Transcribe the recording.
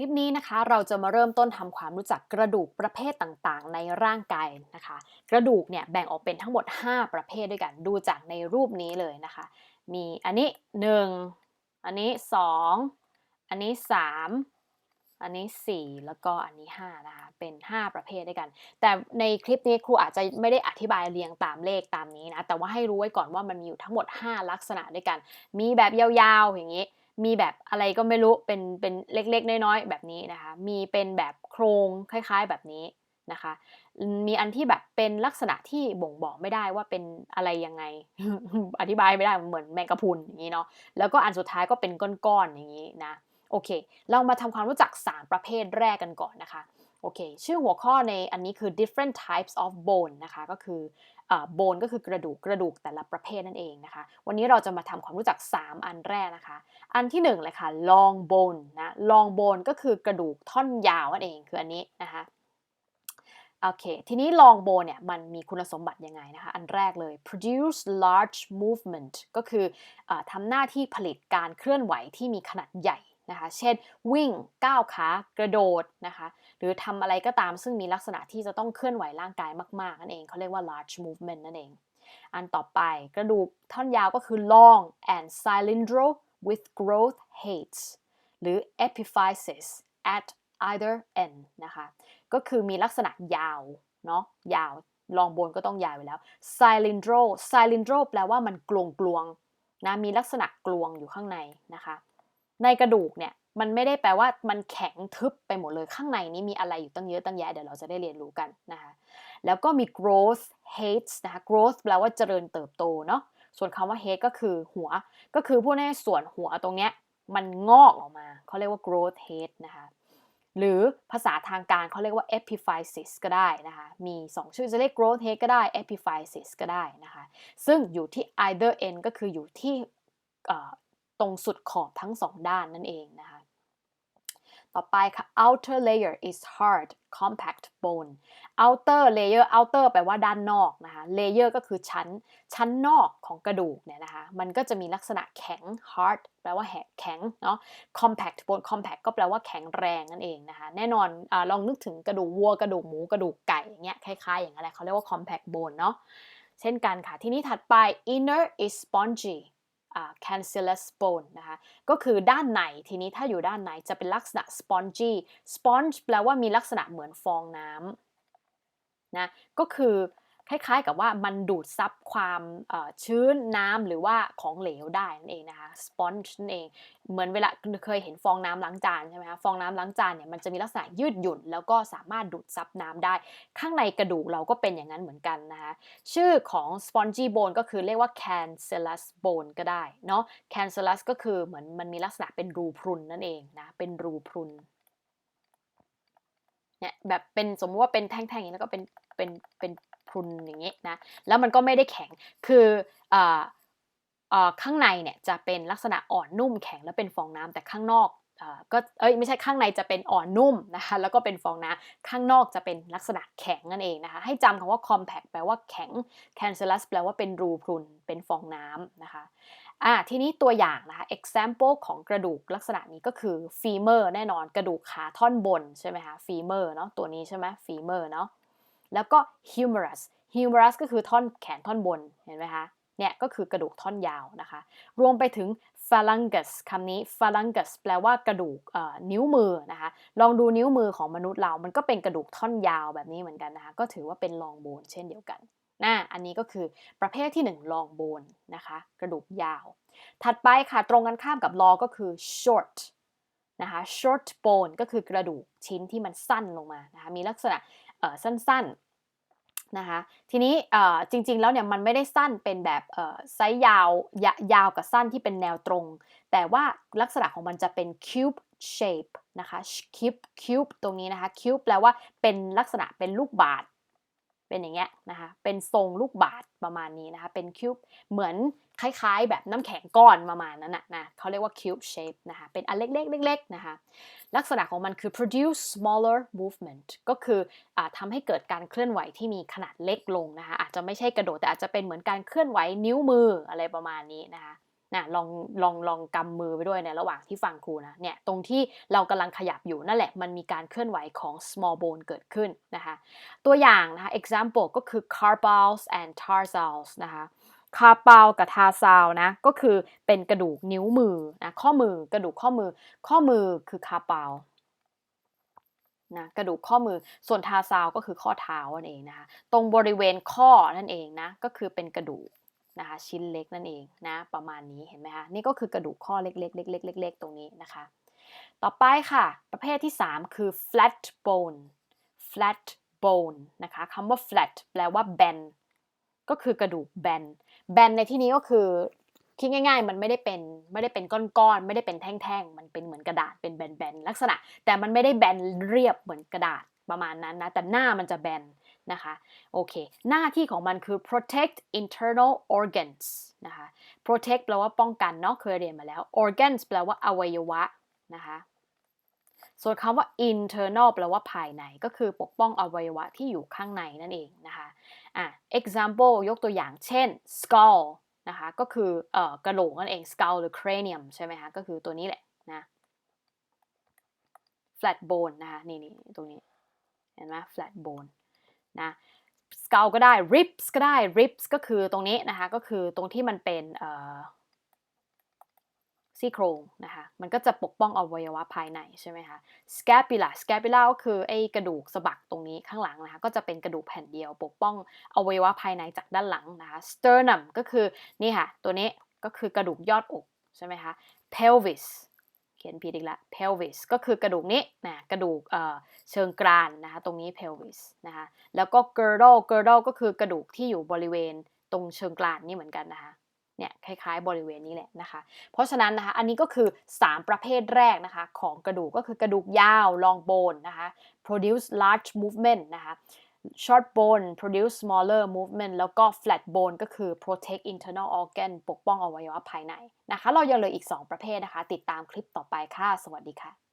คลิปนี้นะคะ เราจะมาเริ่มต้นทำความรู้จักกระดูกประเภทต่างๆ ในร่างกายนะคะ กระดูกเนี่ยแบ่งออกเป็นทั้งหมด 5 ประเภทด้วยกัน ดูจากในรูปนี้เลยนะคะ มีอันนี้ 1 อันนี้ 2 อันนี้ 3อันนี้ 4 แล้วก็อันนี้ 5 นะคะ เป็น 5 ประเภทด้วยกัน แต่ในคลิปนี้ครูอาจจะไม่ได้อธิบายเรียงตามเลขตามนี้นะ แต่ว่าให้รู้ไว้ก่อนว่ามันมีอยู่ทั้งหมด 5 ลักษณะด้วยกัน มีแบบยาวๆ อย่างนี้ มีแบบอะไรก็ไม่รู้เป็นเป็นเล็กๆ น้อยๆแบบนี้นะคะ มีเป็นแบบโครงคล้าย ๆแบบนี้นะคะ มีอันที่แบบเป็นลักษณะที่บ่งบอกไม่ได้ว่าเป็นอะไรยังไง อธิบายไม่ได้เหมือนแมงกะพรุนอย่างนี้เนาะแล้วก็อันสุดท้ายก็เป็นก้อนๆอย่างนี้นะโอเค เรามาทำความรู้จัก 3 ประเภทแรกกันก่อนนะคะ โอเค ชื่อหัวข้อในอันนี้คือ different types of bone นะคะ ก็คือโบนก็คือกระดูกกระดูกแต่ละประเภทนั่นเองนะคะ วันนี้เราจะมาทำความรู้จัก 3 อันแรกนะคะ อันที่1เลยค่ะ long bone นะ long bone ก็คือกระดูกท่อนยาวนั่นเองคืออันนี้นะคะโอเค ทีนี้ long bone เนี่ยมันมีคุณสมบัติยังไงนะคะ อันแรกเลย produce large movement ก็คืออทำหน้าที่ผลิตการเคลื่อนไหวที่มีขนาดใหญ่ นะคะ เช่นวิ่งก้าวขากระโดดนะคะ หรือทำอะไรก็ตามซึ่งมีลักษณะที่จะต้องเคลื่อนไหวร่างกายมาก ๆ นั่นเองเขาเรียกว่า large movement นั่นเอง อันต่อไปกระดูกท่อนยาวก็คือ long and cylindral with growth heights หรือ epiphysis at either end นะคะ ก็คือมีลักษณะยาวเนาะยาวลองบนก็ต้องยาวอยู่แล้ว cylindral cylindral แปลว่ามันกลวงกลวงนะมีลักษณะกลวงอยู่ข้างในนะคะ ในกระดูกเนี่ยมันไม่ได้แปลว่ามันแข็งทึบไปหมดเลยข้างในนี้มีอะไรอยู่ตั้งเยอะตั้งแยะเดี๋ยวเราจะได้เรียนรู้กันนะคะแล้วก็มี growth heights นะคะ growth แปลว่าเจริญเติบโตเนาะส่วนคำว่า head ก็คือหัว ก็คือพูดง่ายส่วนหัวตรงเนี้ยมันงอกออกมาเขาเรียกว่า growth head นะคะหรือภาษาทางการเขาเรียกว่า epiphysis ก็ได้นะคะ มี 2 ชื่อจะเรียก growth head ก็ได้ epiphysis ก็ได้นะคะ ซึ่งอยู่ที่ either end ก็คืออยู่ที่ ตรงสุดขอบทั้งสองด้านนั่นเองนะคะ ต่อไปค่ะ outer layer is hard compact bone outer layer outer แปลว่าด้านนอกนะคะ layer ก็คือชั้น ชั้นนอกของกระดูกเนี่ยนะคะ มันก็จะมีลักษณะแข็ง hard แปลว่าแข็งเนาะ compact bone compact ก็แปลว่าแข็งแรงนั่นเองนะคะ แน่นอนอลองนึกถึงกระดูกวัวกระดูกหมูกระดูกไก่อย่างเงี้ยคล้ายๆ อย่างนั้นแหละเขาเรียกว่า compact bone เนาะเช่นกันค่ะ ทีนี้ถัดไป inner is spongy cancellous bone นะคะก็คือด้านในทีนี้ถ้าอยู่ด้านในจะเป็นลักษณะ spongy sponge แปลว่ามีลักษณะเหมือนฟองน้ำนะก็คือ คล้ายๆ กับว่ามันดูดซับความชื้นน้ำหรือว่าของเหลวได้นั่นเองนะคะ sponge นั่นเอง เหมือนเวลาเคยเห็นฟองน้ำล้างจานใช่ไหมคะฟองน้ำล้างจานเนี่ยมันจะมีลักษณะยืดหยุ่น แล้วก็สามารถดูดซับน้ำได้ ข้างในกระดูกเราก็เป็นอย่างนั้นเหมือนกันนะคะชื่อของ spongy bone ก็คือเรียกว่า cancellous bone ก็ได้เนาะ cancellous ก็คือเหมือนมันมีลักษณะเป็นรูพรุนนั่นเองนะเป็นรูพรุนเนี่ยแบบเป็นสมมติว่าเป็นแท่งๆอย่างนี้แล้วก็เป็นเป็นเป็น พรุนอย่างนี้ยนะแล้วมันก็ไม่ได้แข็งคืออข้างในเนี่ยจะเป็นลักษณะอ่อนนุ่มแข็งแล้วเป็นฟองน้ำแต่ข้างนอกก็เอ้ยไม่ใช่ข้างในจะเป็นอ่อนนุ่มนะคะแล้วก็เป็นฟองน้ำข้างนอกจะเป็นลักษณะแข็งนั่นเองนะคะให้จำคำว่า compact แปลว่าแข็ง cancellous แปลว่าเป็นรูพรุน เป็นฟองน้ำนะคะอ่าทีนี้ตัวอย่างนะคะ example ของกระดูกลักษณะนี้ก็คือ femur แน่นอนกระดูกขาท่อนบนใช่ไหมคะ femur เนาะตัวนี้ใช่ไหม femur เนาะ แล้วก็ humerus humerus ก็คือท่อนแขนท่อนบน เห็นไหมคะ เนี่ยก็คือกระดูกท่อนยาวนะคะ รวมไปถึง phalangus คำนี้ phalangus แปลว่ากระดูกนิ้วมือนะคะ ลองดูนิ้วมือของมนุษย์เรา มันก็เป็นกระดูกท่อนยาวแบบนี้เหมือนกันนะคะ ก็ถือว่าเป็น long bone เช่นเดียวกันนะอันนี้ก็คือประเภทที่1 long bone นะคะ กระดูกยาว ถัดไปค่ะ ตรงกันข้ามกับ long ก็คือ short นะคะ short bone ก็คือกระดูกชิ้นที่มันสั้นลงมานะคะมีลักษณะสั้นๆนะคะทีนี้จริงๆแล้วเนี่ยมันไม่ได้สั้นเป็นแบบไซส์ยาวยาวกับสั้นที่เป็นแนวตรง แต่ว่าลักษณะของมันจะเป็น cube shape นะคะ cube cube ตรงนี้นะคะ cube แปลว่าเป็นลักษณะเป็นลูกบาศก์ เป็นอย่างเงี้ยนะคะเป็นทรงลูกบาศก์ประมาณนี้นะคะเป็นคิวบ์เหมือนคล้ายๆ แบบน้ำแข็งก้อนประมาณนั้นนะนะเขาเรียกว่า cube shape นะคะเป็นอันเล็กๆเล็กๆนะคะลักษณะของมันคือ produce smaller movement ก็คืออทำให้เกิดการเคลื่อนไหวที่มีขนาดเล็กลงนะคะอาจจะไม่ใช่กระโดดแต่อาจจะเป็นเหมือนการเคลื่อนไหวนิ้วมืออะไรประมาณนี้นะคะ นะลองลองลองกำมือไปด้วยในระหว่างที่ฟังครูนะเนี่ยตรงที่เรากำลังขยับอยู่นั่นแหละมันมีการเคลื่อนไหวของ small bone เกิดขึ้นนะคะตัวอย่างนะคะ example ก็คือ carpals and tarsals นะคะคาปาลกับทาซาวนะก็คือเป็นกระดูกนิ้วมือนะข้อมือกระดูกข้อมือข้อมือคือคาปาลนะกระดูกข้อมือส่วนทาซาวก็คือข้อเท้านั่นเองนะคะตรงบริเวณข้อนั่นเองนะก็คือเป็นกระดูก นะคะชิ้นเล็กนั่นเองนะประมาณนี้เห็นไหมคะนี่ก็คือกระดูกข้อเล็กๆเล็กๆเล็กๆตรงนี้นะคะ ต่อไปค่ะ ประเภทที่ 3 คือ flat bone flat bone นะคะคำว่า flat แปลว่าแบนก็คือกระดูกแบนแบนในที่นี้ก็คือคิดง่ายๆ มันไม่ได้เป็นไม่ได้เป็นก้อนๆ ไม่ได้เป็นแท่งๆ มันเป็นเหมือนกระดาษเป็นแบนๆ ลักษณะ แต่มันไม่ได้แบนเรียบเหมือนกระดาษประมาณนั้นนะ แต่หน้ามันจะแบน นะคะ โอเค หน้าที่ของมันคือ protect internal organs นะคะ protect แปลว่าป้องกันเนาะเคยเรียนมาแล้ว organs แปลว่าอวัยวะนะคะ ส่วนคำว่า internal แปลว่าภายใน ก็คือปกป้องอวัยวะที่อยู่ข้างในนั่นเองนะคะอะ example ยกตัวอย่างเช่น skull นะคะ ก็คือเอ่อกระโหลกนั่นเอง skull หรือ cranium ใช่ไหมคะ ก็คือตัวนี้แหละนะ flat bone นะคะ นี่นี่ตรงนี้ เห็นไหม flat bone นะ skull ก็ได้ ribs ก็ได้ ribs ก็คือตรงนี้นะคะ ก็คือตรงที่มันเป็นซี่โครงนะคะ มันก็จะปกป้องอวัยวะภายในใช่ไหมคะ scapula scapula ก็คือไอ้กระดูกสะบักตรงนี้ข้างหลังนะคะ ก็จะเป็นกระดูกแผ่นเดียว ปกป้องอวัยวะภายในจากด้านหลังนะคะ sternum ก็คือนี่ค่ะ ตัวนี้ก็คือกระดูกยอดอกใช่ไหมคะ pelvis เขียนผิดอีกล้ว pelvis ก็คือกระดูกนี้นะกระดูกเชิงกรานนะคะตรงนี้ pelvis นะคะแล้วก็ girdle girdle ก็คือกระดูกที่อยู่บริเวณตรงเชิงกรานนี่เหมือนกันนะคะเนี่ยคล้ายๆ บริเวณนี้แหละนะคะ เพราะฉะนั้นนะคะอันนี้ก็คือ 3 ประเภทแรกนะคะของกระดูกก็คือกระดูกยาว long bone นะคะ produce large movement นะคะ short bone produce smaller movement แล้วก็ flat bone ก็คือ protect internal organ ปกป้องอวัยวะภายในนะคะ เรายังเหลืออีก 2 ประเภทนะคะ ติดตามคลิปต่อไปค่ะ สวัสดีค่ะ